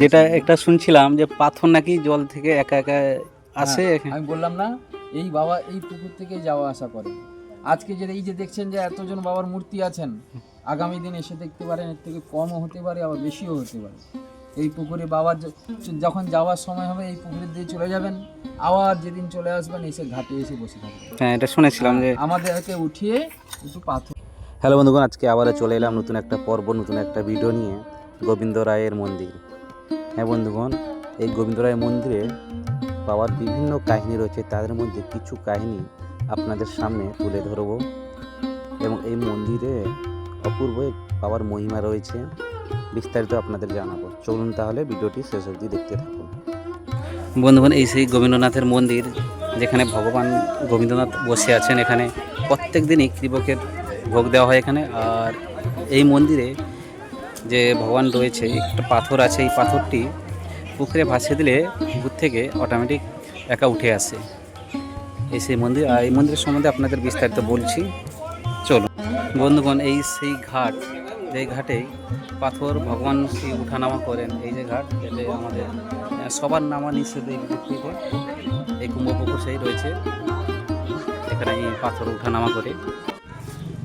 যেটা একটা শুনছিলাম যে পাথর নাকি জল থেকে একা একা আসে হ্যাঁ, আমি বললাম না এই বাবা এই পুকুর থেকে যাওয়া আসা করে। আজকে যে এই যে দেখছেন যে এতজন বাবার মূর্তি আছেন আগামী দিন এসে দেখতে পারেন এর থেকে কমও হতে পারে আবার বেশিও হতে পারে। এই পুকুরে বাবার যখন যাওয়ার সময় হবে এই পুকুরে দিয়ে চলে যাবেন আবার যেদিন চলে আসবেন এসে ঘাটে এসে বসে থাকবেন। হ্যাঁ এটা শুনেছিলাম যে আমাদেরকে উঠিয়ে একটু পাথর হ্যালো বন্ধুগণ আজকে আবারও চলে এলাম নতুন একটা পর্ব নতুন একটা ভিডিও নিয়ে। গোবিন্দ রায়ের মন্দির। হ্যাঁ বন্ধুগণ, এই গোবিন্দ রায়ের মন্দিরে বাবার বিভিন্ন কাহিনী রয়েছে, তাদের মধ্যে কিছু কাহিনী আপনাদের সামনে তুলে ধরব। এবং এই মন্দিরে অপূর্ব বাবার মহিমা রয়েছে, বিস্তারিত আপনাদের জানাব। চলুন তাহলে ভিডিওটি শেষ অবধি দেখতে থাকুন। বন্ধুগণ, এই সেই গোবিন্দনাথের মন্দির, যেখানে ভগবান গোবিন্দনাথ বসে আছেন এখানে, প্রত্যেক দিনই কৃপকের ভোগ দেওয়া হয় এখানে। আর এই মন্দিরে যে ভগবান রয়েছে, একটা পাথর আছে, এই পাথরটি পুকুরে ভাসিয়ে দিলে পুকুর থেকে অটোমেটিক একা উঠে আসে। এই সেই মন্দির, আর এই মন্দিরের সম্বন্ধে আপনাদের বিস্তারিত বলছি। চলুন। বন্ধুগণ, এই সেই ঘাট যে ঘাটে পাথর ভগবান সেই উঠানামা করেন, এই যে ঘাট, যেটা আমাদের সবার নামা নিষেধ এই এই কুম্ভপুকুর সেই রয়েছে এখানে এই পাথর উঠানামা করে।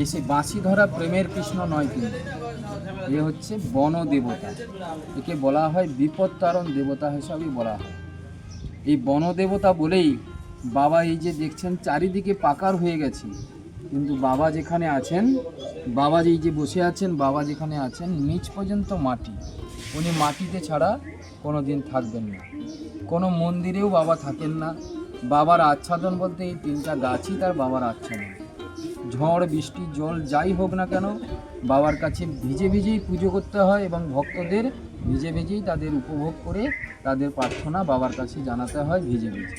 এই সেই বাঁশি ধরা প্রেমের কৃষ্ণ নয় কিন্তু। এ হচ্ছে বন দেবতা। একে বলা হয় বিপদ তারণ দেবতা হিসাবেই বলা হয়। এই বন দেবতা বলেই বাবা এই যে দেখছেন চারিদিকে পাকার হয়ে গেছে। কিন্তু বাবা যেখানে আছেন, বাবা এই যে বসে আছেন, বাবা যেখানে আছেন, নিচ পর্যন্ত মাটি। উনি মাটিতে ছাড়া কোনো দিন থাকবেন না। কোনো মন্দিরেও বাবা থাকেন না। বাবার আচ্ছাদন বলতে এই তিনটা গাছই তার বাবার আচ্ছাদন। ঝড়, বৃষ্টি, জল, যাই হোক না কেন, বাবার কাছে ভিজে ভিজেই পুজো করতে হয় এবং ভক্তদের ভিজে ভিজেই তাদের উপভোগ করে তাদের প্রার্থনা বাবার কাছে জানাতে হয় ভিজে ভিজে।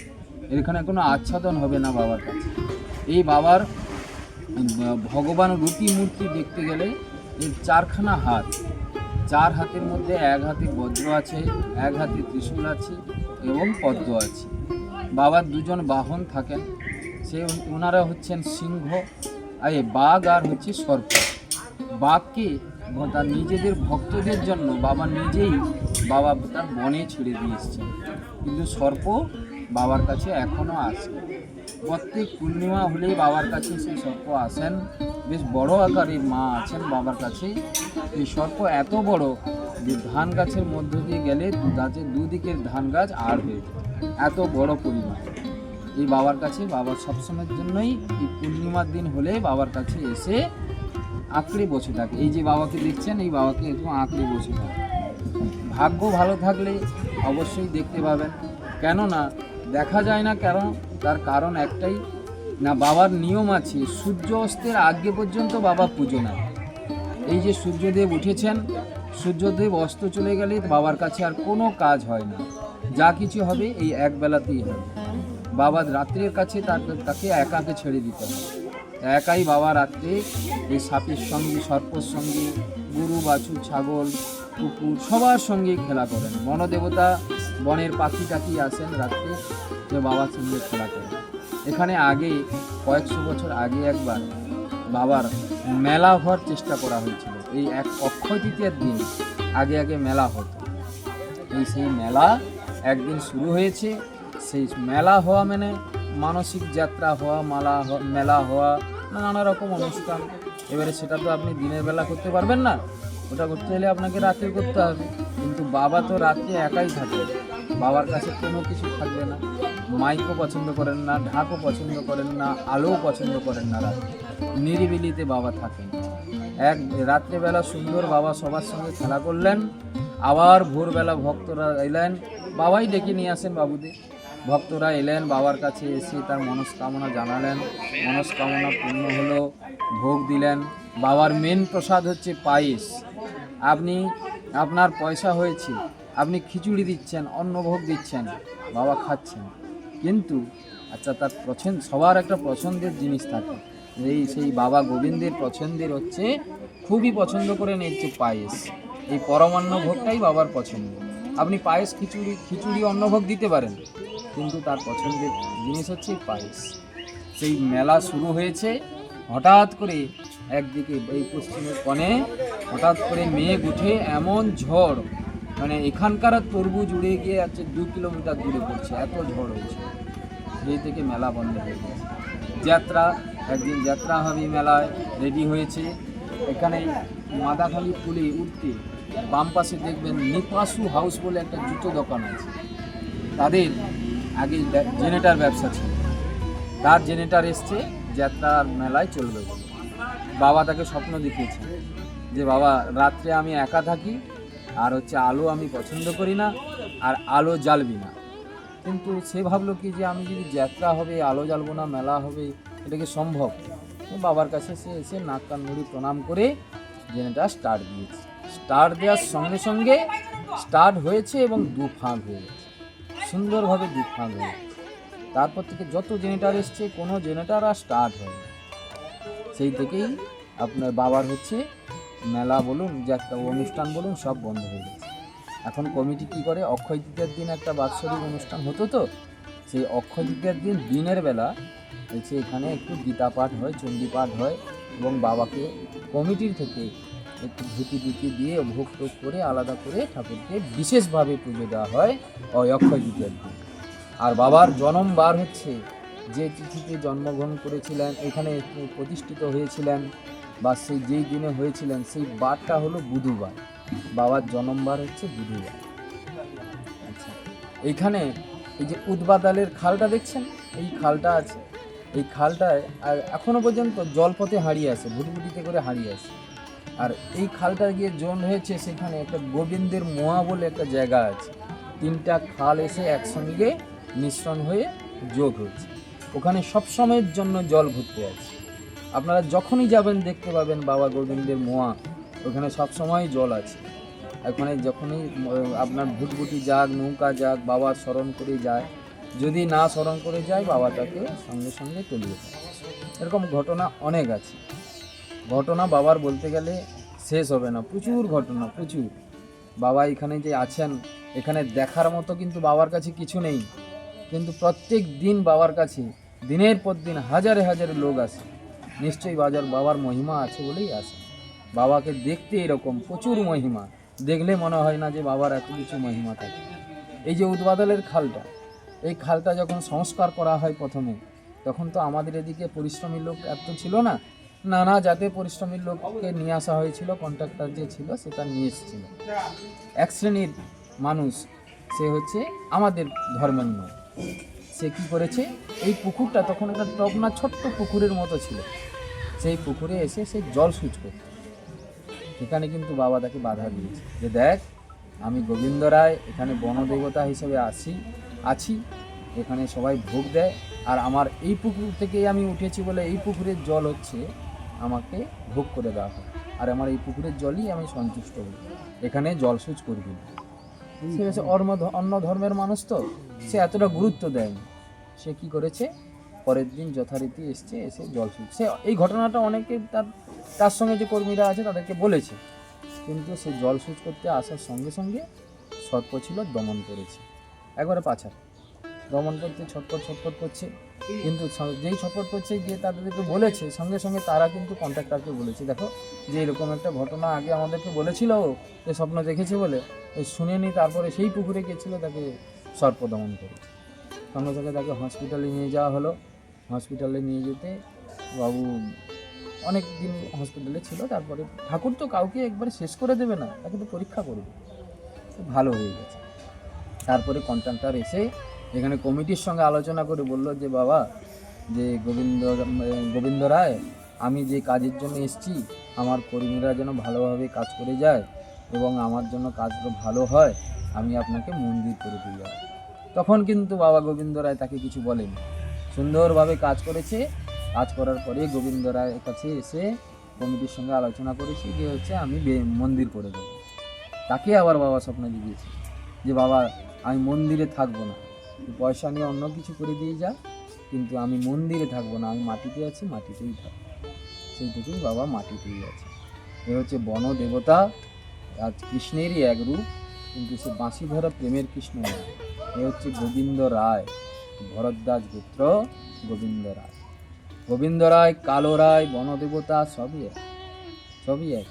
এখানে কোনো আচ্ছাদন হবে না বাবার কাছে। এই বাবার ভগবান রূপী মূর্তি দেখতে গেলে এর চারখানা হাত। চার হাতের মধ্যে এক হাতে বজ্র আছে, এক হাতে ত্রিশূল আছে এবং পদ্ম আছে। বাবার দুজন বাহন থাকেন। সে, ওনারা হচ্ছেন সিংহ। আর বাঘ আর হচ্ছে সর্প। বাঘকে তার নিজেদের ভক্তদের জন্য বাবা নিজেই বাবা তার বনে ছেড়ে দিয়ে এসছেন কিন্তু সর্প বাবার কাছে এখনও আসে প্রত্যেক পূর্ণিমা হলেই বাবার কাছে সেই সর্প আসেন। বেশ বড় আকারের মা আছেন বাবার কাছে। এই সর্প এত বড় যে ধান গাছের মধ্য দিয়ে গেলে গাছের দুদিকের ধান গাছ আর হয়ে যায়। এত বড় পরিমাণ এই বাবার কাছে বাবা সবসময়ের জন্যই এই পূর্ণিমার দিন হলে বাবার কাছে এসে আঁকড়ে বসে থাকে। এই যে বাবাকে দেখছেন, এই বাবাকে একটু আঁকড়ে বসে থাকে। ভাগ্য ভালো থাকলে অবশ্যই দেখতে পাবেন। কেননা দেখা যায় না কেন, তার কারণ একটাই, না বাবার নিয়ম আছে, সূর্য অস্তের আগে পর্যন্ত বাবা পুজো নেয়। এই যে সূর্যদেব উঠেছেন, সূর্যদেব অস্ত চলে গেলে বাবার কাছে আর কোনো কাজ হয় না। যা কিছু হবে এই এক বেলাতেই হবে। বাবা রাত্রের কাছে তাকে তাকে একাকে ছেড়ে দিতে হবে একাই বাবা রাত্রে এই সাপের সঙ্গে, সর্পর সঙ্গে, গরু, বাছুর, ছাগল, কুকুর সবার সঙ্গে খেলা করেন। বনদেবতা বনের পাখি টাকি আসেন রাত্রে যে বাবার সঙ্গে খেলা করেন। এখানে আগে, কয়েকশো বছর আগে একবার বাবার মেলা হওয়ার চেষ্টা করা হয়েছিল। এই এক অক্ষয় তৃতীয়ার দিন আগে আগে মেলা হতো। এই সেই মেলা একদিন শুরু হয়েছে। সেই মেলা হওয়া মানে মানসিক যাত্রা হওয়া, মালা মেলা হওয়া নানা রকম অনুষ্ঠান। এবারে সেটা তো আপনি দিনের বেলা করতে পারবেন না। ওটা করতে হলে আপনাকে রাতে করতে হবে। কিন্তু বাবা তো রাত্রে একাই থাকে। বাবার কাছে কোনো কিছু থাকবে না। মাইকও পছন্দ করেন না, ঢাকও পছন্দ করেন না, আলোও পছন্দ করেন না রাতে। নিরিবিলিতে বাবা থাকেন। এক রাত্রেবেলা সুন্দর বাবা সবার সঙ্গে খেলা করলেন। আবার ভোরবেলা ভক্তরা এলেন। বাবাই ডেকে নিয়ে আসেন বাবুদের। ভক্তরা এলেন, বাবার কাছে এসে তার মনস্কামনা জানালেন। মনস্কামনা পূর্ণ হলো, ভোগ দিলেন। বাবার মেন প্রসাদ হচ্ছে পায়েস। আপনি, আপনার পয়সা হয়েছে, আপনি খিচুড়ি দিচ্ছেন, অন্নভোগ দিচ্ছেন, বাবা খাচ্ছেন। কিন্তু আচ্ছা তার পছন্দ সবার একটা পছন্দের জিনিস থাকে। এই, সেই বাবা গোবিন্দের পছন্দের হচ্ছে, খুবই পছন্দ করে হচ্ছে পায়েস। এই পরমান্ন ভোগটাই বাবার পছন্দ। আপনি পায়েস, খিচুড়ি খিচুড়ি, অন্নভোগ দিতে পারেন। কিন্তু তার পছন্দের জিনিস হচ্ছে পায়েস। সেই মেলা শুরু হয়েছে, হঠাৎ করে একদিকে এই পশ্চিমের কোণে, হঠাৎ করে মেঘ উঠে এমন ঝড় মানে এখানকার তরমুজ উড়ে গিয়ে আছে দু কিলোমিটার দূরে পড়ছে, এত ঝড় হয়েছে। সেই থেকে মেলা বন্ধ হয়ে গেছে। যাত্রা, একদিন যাত্রা হবে মেলায়, রেডি হয়েছে। এখানে মাদাখালি পুলে উঠতে বাম পাশে দেখবেন নিপাসু হাউস বলে একটা জুতো দোকান আছে। তাদের আগে জেনেটার ব্যবসা ছিল, তার জেনেটার এসছে যাত্রার মেলায় চলবে বাবা তাকে স্বপ্ন দেখিয়েছে যে, বাবা, রাত্রে আমি একা থাকি আর হচ্ছে আলো আমি পছন্দ করি না আর আলো জ্বালবি না। কিন্তু সে ভাবলো কি যে, আমি যদি যাত্রা হবে, আলো জ্বালবো না, মেলা হবে, এটা কি সম্ভব? বাবার কাছে সে এসে নাক কান মুড়ি প্রণাম করে জেনেটার স্টার্ট দিয়েছে। স্টার্ট দেওয়ার সঙ্গে সঙ্গে স্টার্ট হয়েছে এবং দু ফাঁক হয়ে গেছে। সুন্দরভাবে দু ফাঁক হয়ে গেছে তারপর থেকে যত জেনারেটার এসছে, কোনো জেনারেটার আর স্টার্ট হয়নি। সেই থেকেই আপনার বাবার হচ্ছে মেলা বলুন, যে একটা অনুষ্ঠান বলুন, সব বন্ধ হয়ে গেছে। এখন কমিটি কি করে? অক্ষয় তৃতীয়ার দিন একটা বাৎসরিক অনুষ্ঠান হতো তো, সেই অক্ষয় তৃতীয়ার দিন দিনের বেলা হচ্ছে এখানে একটু গীতা পাঠ হয় চণ্ডী পাঠ হয় এবং বাবাকে কমিটির থেকে একটু ধুতি টুতি দিয়ে ভোগ টোগ করে আলাদা করে ঠাকুরকে বিশেষভাবে পুজো দেওয়া হয় ওই অক্ষয় তৃতীয়ার দিন। আর বাবার জন্ম বার হচ্ছে। যে তিথিতে জন্মগ্রহণ করেছিলেন, এখানে প্রতিষ্ঠিত হয়েছিলেন বা সেই যেই দিনে হয়েছিলেন, সেই বারটা হলো বুধবার। বাবার জন্মবার হচ্ছে বুধবার। আচ্ছা এইখানে এই যে উদ্বাদালের খালটা দেখছেন? এই খালটা আছে। এই খালটায় আর এখনও পর্যন্ত জলপথে হারিয়ে আছে, ভুটভুটিতে করে হারিয়ে আছে। আর এই খালটা গিয়ে জোন হয়েছে, সেখানে একটা গোবিন্দের মোয়া বলে একটা জায়গা আছে। তিনটা খাল এসে একসঙ্গে মিশ্রণ হয়ে যোগ হয়েছে। ওখানে সব সময়ের জন্য জল ভর্তি আছে। আপনারা যখনই যাবেন, দেখতে পাবেন বাবা গোবিন্দের মোয়া। ওখানে সব সময় জল আছে। ওখানে যখনই আপনার ভুটভুটি যাক, নৌকা যাক, বাবা স্মরণ করে যায়। যদি না স্মরণ করে যায়, বাবা তাকে সঙ্গে সঙ্গে তুলিয়ে এরকম ঘটনা অনেক আছে। ঘটনা বাবার বলতে গেলে শেষ হবে না, প্রচুর ঘটনা, প্রচুর। বাবা এখানে যে আছেন, এখানে দেখার মতো কিন্তু বাবার কাছে কিছু নেই। কিন্তু প্রত্যেক দিন বাবার কাছে, দিনের পর দিন হাজারে হাজারে লোক আসে। নিশ্চয়ই বাজার, বাবার মহিমা আছে বলেই আসে। বাবাকে দেখতে এরকম, প্রচুর মহিমা। দেখলে মনে হয় না যে বাবার এত কিছু মহিমা থাকে। এই যে উদ্বাদলের খালটা, এই খালটা যখন সংস্কার করা হয় প্রথমে, তখন তো আমাদের এদিকে পরিশ্রমী লোক এত ছিল না। নানা জাতের পরিশ্রমী লোককে নিয়ে আসা হয়েছিল কন্ট্রাক্টর যে ছিল সেটা নিয়ে এসেছিল। এক শ্রেণির মানুষ, সে হচ্ছে আমাদের ধর্মের নয় সে কি করেছে? এই পুকুরটা তখন একটা টবনা ছোট্ট পুকুরের মতো ছিল। সেই পুকুরে এসে সে জল সুচ করত এখানে কিন্তু বাবা তাকে বাধা দিয়েছে। যে দেখ, আমি গোবিন্দ রায়, এখানে বনদেবতা হিসেবে আসি আছি। এখানে সবাই ভোগ দেয়। আর আমার এই পুকুর থেকেই আমি উঠেছি বলে এই পুকুরের জল হচ্ছে আমাকে ভোগ করে দেওয়া হয়। আর আমার এই পুকুরের জলই আমি সন্তুষ্ট হই। এখানে জলসুচ করবি না সে অন্য ধর্মের মানুষ তো, সে এতটা গুরুত্ব দেয়নি। সে কি করেছে? পরের দিন যথারীতি এসছে, এসে জল সুচ সে এই ঘটনাটা অনেকে তার তার সঙ্গে যে কর্মীরা আছে তাদেরকে বলেছে। কিন্তু সে জল সুচ করতে আসার সঙ্গে সঙ্গে সর্প ছিল, দমন করেছে। একবারে পাছার। দমন করতে ছটপট ছটপট করছে। কিন্তু যেই ছটপট করছে গিয়ে তাদেরকে বলেছে, সঙ্গে সঙ্গে তারা কিন্তু কন্ট্রাক্টরকে বলেছে। দেখো, যে এরকম একটা ঘটনা আগে আমাদেরকে বলেছিল যে স্বপ্ন দেখেছে বলে ওই শুনেনি তারপরে সেই পুকুরে গিয়েছিল তাকে সর্প দমন করেছে সঙ্গে সঙ্গে তাকে হসপিটালে নিয়ে যাওয়া হলো। হসপিটালে নিয়ে যেতে বাবু অনেক দিন হসপিটালে ছিল, তারপরে ঠাকুর তো কাউকে একবারে শেষ করে দেবে না, তাকে তো পরীক্ষা করবে। ভালো হয়ে গেছে। তারপরে কন্ট্রাক্টর এসে এখানে কমিটির সঙ্গে আলোচনা করে বলল যে, বাবা, যে গোবিন্দ গোবিন্দ রায়, আমি যে কাজের জন্য এসেছি, আমার কর্মীরা যেন ভালোভাবে কাজ করে যায় এবং আমার জন্য কাজগুলো ভালো হয়, আমি আপনাকে মন্দির করে দিয়ে যাব তখন কিন্তু বাবা গোবিন্দ রায় তাকে কিছু বলেনি। সুন্দরভাবে কাজ করেছে। কাজ করার পরে গোবিন্দ রায়ের কাছে এসে কমিটির সঙ্গে আলোচনা করেছি যে, হচ্ছে, আমি মন্দির করে দেবো। তাকে আবার বাবা স্বপ্ন দিয়েছে যে, বাবা, আমি মন্দিরে থাকব না। পয়সা নিয়ে অন্য কিছু করে দিয়ে যা, কিন্তু আমি মন্দিরে থাকব না, আমি মাটিতে আছি, মাটিতেই থাকব সেই থেকেই বাবা মাটিতেই আছে। এ হচ্ছে বন দেবতা আজ কৃষ্ণেরই এক রূপ, কিন্তু সে বাঁশি ধরা প্রেমের কৃষ্ণ নয় এ হচ্ছে গোবিন্দ রায় ভরদ্বাজ গোত্র, গোবিন্দ রায়। গোবিন্দ রায়, কালো রায়, বনদেবতা, সবই এক সবই এক।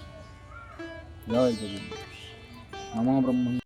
জয় গোবিন্দ। নম ব্রহ্ম